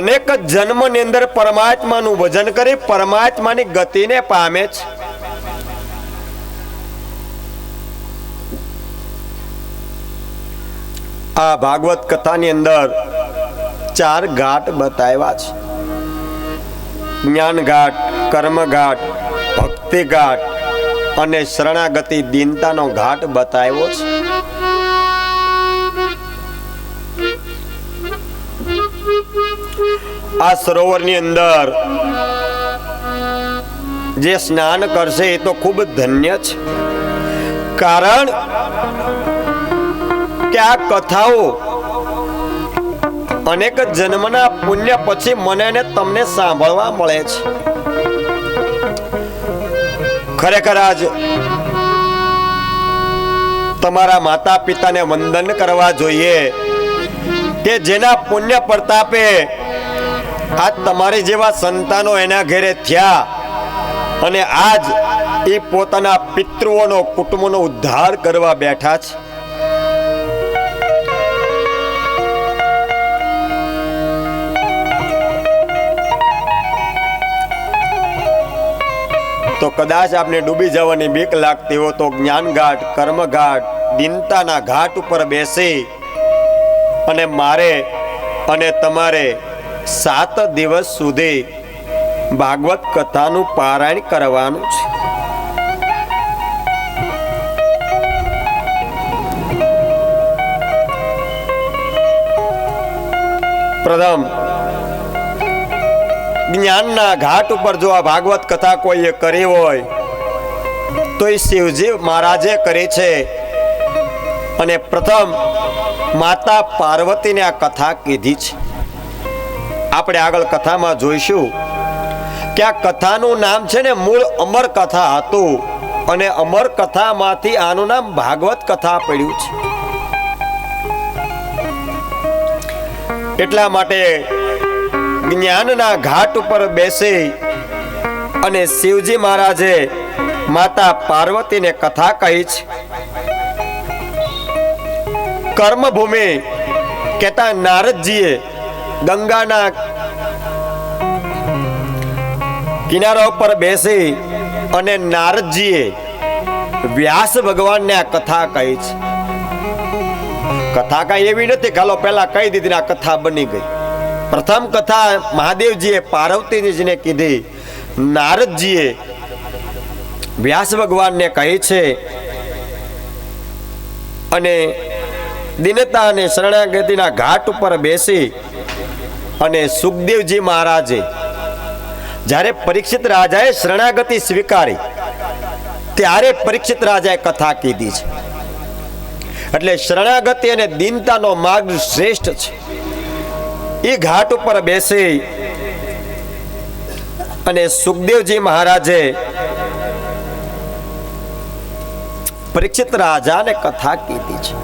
અનેક જન્મની અંદર પરમાત્માનું ભજન કરી, પરમાત્માની ગતિને પામે છે. આ ભાગવત કથાની અંદર ચાર ઘાટ બતાવ્યા છે. જ્ઞાન ઘાટ કર્મ ઘાટ ભક્તિ ઘાટ અને શરણાગતિ દીનતાનો ઘાટ બતાવ્યો છે. આ સરોવરની અંદર જે સ્નાન કરશે એ તો ખૂબ ધન્ય છે. કારણ કે આ કથાઓ અનેક જન્મના પુણ્ય પછી મને ને તમને સાંભળવા મળે છે. ખરેખર આજ તમારા માતા પિતાને વંદન કરવા જોઈએ કે જેના પુણ્ય પ્રતાપે આજ તમારી જેવા સંતાનો એના ઘરે થયા અને આજ એ પોતાના પિતૃઓનો, કુટુંબનો ઉદ્ધાર કરવા બેઠા છે. તો કદાચ આપને ડૂબી જવાની બીક લાગતી હોય તો જ્ઞાનઘાટ કર્મઘાટ દિનતાના ઘાટ ઉપર બેસી અને મારે અને તમારે સાત દિવસ સુધી ભાગવત કથાનું પારાયણ કરવાનું છે. પ્રથમ, જ્ઞાનના ઘાટ ઉપર જો આ ભાગવત કથા કોઈએ કરી હોય, તો એ શિવજી મહારાજે કરી છે. અને પ્રથમ, માતા પાર્વતીને આ કથા કીધી છે. આપણે આગળ કથામાં જોઈશું. કે આ કથાનું નામ છે ને, મૂળ અમર કથા હતું. અને અમર કથામાંથી આનું નામ ભાગવત કથા પડ્યું છે. એટલા માટે જ્ઞાનના ઘાટ ઉપર બેસી અને શિવજી મહારાજે માતા પાર્વતીને કથા કહી છે. કર્મભૂમિ કહેતા નારદજીએ ગંગાના કિનારા ઉપર બેસી અને નારદજીએ વ્યાસ ભગવાનને આ કથા કહી છે. કથા કાંઈ એવી નથી ખાલો પહેલા કહી દીધી આ કથા બની ગઈ. પ્રથમ કથા મહાદેવજીએ પાર્વતીજીને કીધી. નારદજીએ વ્યાસ ભગવાનને કહી છે અને દિનતા અને શરણાગતિના ઘાટ ઉપર બેસી અને સુખદેવજી મહારાજે જ્યારે પરીક્ષિત રાજાએ શરણાગતિ સ્વીકારી, ત્યારે પરીક્ષિત રાજાએ કથા કીધી છે. એટલે શરણાગતિ અને દીનતાનો માર્ગ શ્રેષ્ઠ છે. એ ઘાટ ઉપર બેસી અને સુખદેવજી મહારાજે પરીક્ષિત રાજાને કથા કીધી છે.